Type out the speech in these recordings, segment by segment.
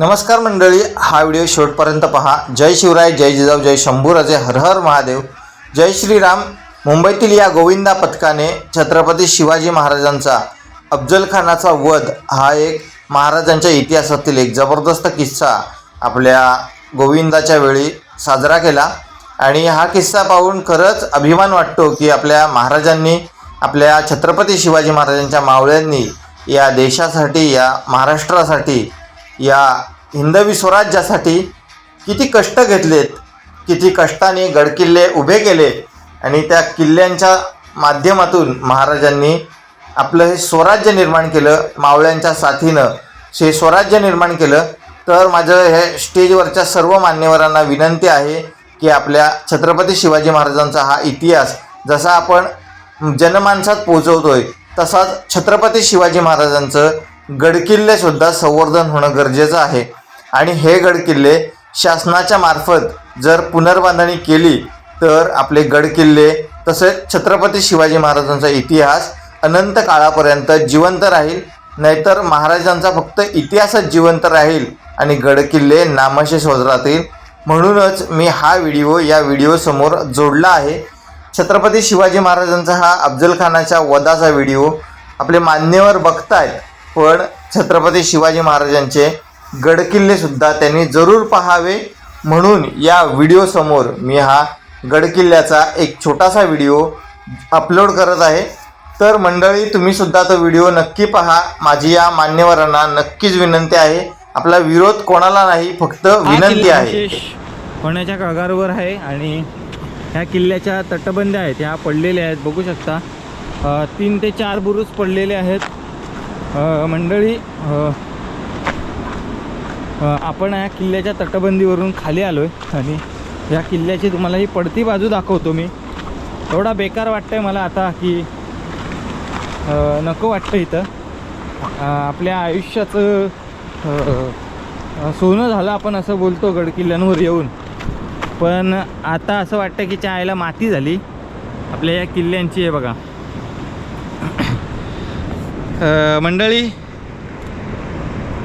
नमस्कार मंडळी हा व्हिडिओ शेवटपर्यंत पहा. जय शिवराय जय जिजाऊ जय शंभूराजे हर हर महादेव. जय श्रीराम. मुंबईतील या गोविंदा पथकाने छत्रपती शिवाजी महाराजांचा अफजलखानाचा वध हा एक महाराजांच्या इतिहासातील एक जबरदस्त किस्सा आपल्या गोविंदाच्या वेळी साजरा केला. आणि हा किस्सा पाहून खरंच अभिमान वाटतो की आपल्या महाराजांनी आपल्या छत्रपती शिवाजी महाराजांच्या मावळ्यांनी या देशासाठी या महाराष्ट्रासाठी या हिंदवी स्वराज्यासाठी किती कष्ट घेतलेत किती कष्टाने गडकिल्ले उभे केले आणि त्या किल्ल्यांच्या माध्यमातून महाराजांनी आपलं हे स्वराज्य निर्माण केलं मावळ्यांच्या साथीनं. हे स्वराज्य निर्माण केलं तर माझं हे स्टेजवरच्या सर्व मान्यवरांना विनंती आहे की आपल्या छत्रपती शिवाजी महाराजांचा हा इतिहास जसा आपण जनमानसात पोचवतोय तसाच छत्रपती शिवाजी महाराजांचं गडकिल्लेसुद्धा संवर्धन होणं गरजेचं आहे. आणि हे गडकिल्ले शासनाच्या मार्फत जर पुनर्बांधणी केली तर आपले गडकिल्ले तसेच छत्रपती शिवाजी महाराजांचा इतिहास अनंत काळापर्यंत जिवंत राहील. नाहीतर महाराजांचा फक्त इतिहासच जिवंत राहील आणि गडकिल्ले नामशेष होत राहतील म्हणूनच मी हा व्हिडिओ या व्हिडिओसमोर जोडला आहे. छत्रपती शिवाजी महाराजांचा हा अफजल खानाच्या वधाचा व्हिडिओ. आपले मान्यवर बघतायत. पण छत्रपती शिवाजी महाराजांचे गडकिल्लेसुद्धा त्यांनी जरूर पाहावे म्हणून या व्हिडिओसमोर मी हा गडकिल्ल्याचा एक छोटासा व्हिडिओ अपलोड करत आहे. तर मंडळी तुम्हीसुद्धा तो व्हिडिओ नक्की पहा. माझी या मान्यवरांना नक्कीच विनंती आहे. आपला विरोध कोणाला नाही फक्त विनंती आहे. होण्याच्या कगारवर आहे आणि ह्या किल्ल्याच्या तटबंद्या आहेत ह्या पडलेल्या आहेत. बघू शकता तीन ते चार बुरुज पडलेले आहेत. मंडळी आपण या किल्ल्याच्या तटबंदीवरून खाली आलो आहे आणि या किल्ल्याची तुम्हाला ही पडती बाजू दाखवतो मी. एवढा बेकार वाटतं आहे मला आता की नको वाटतं इथं. आपल्या आयुष्याचं सोनं झालं आपण असं बोलतो गडकिल्ल्यांवर येऊन. पण आता असं वाटतं की चायला माती झाली. आपल्या या किल्ल्यांची आहे बघा. मंडळी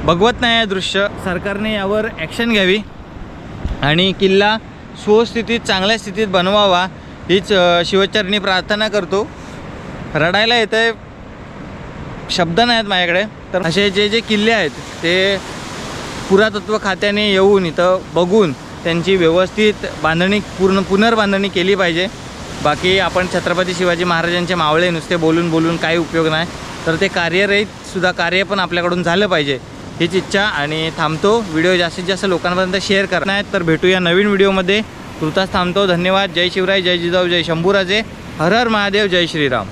बघवत नाही आहे दृश्य सरकारने यावर ॲक्शन घ्यावी आणि किल्ला सुस्थितीत चांगल्या स्थितीत बनवावा हीच शिवचरणी प्रार्थना करतो. रडायला येतं आहे शब्द नाहीत माझ्याकडे तर असे जे जे किल्ले आहेत ते पुरातत्व खात्याने येऊन इथं बघून त्यांची व्यवस्थित बांधणी पूर्ण पुनर्बांधणी केली पाहिजे. बाकी आपण छत्रपती शिवाजी महाराजांचे मावळे नुसते बोलून बोलून काही उपयोग नाही. तर ते कार्यरहित सुद्धा कार्य पण आपल्याकडून झालं पाहिजे हीच इच्छा. आणि थांबतो व्हिडिओ जास्तीत जास्त लोकांपर्यंत शेअर करणार आहेत तर भेटूया नवीन व्हिडिओमध्ये. तुर्तास थांबतो धन्यवाद. जय शिवराय जय जिजाऊ जय शंभूराजे. हर हर महादेव जय श्रीराम.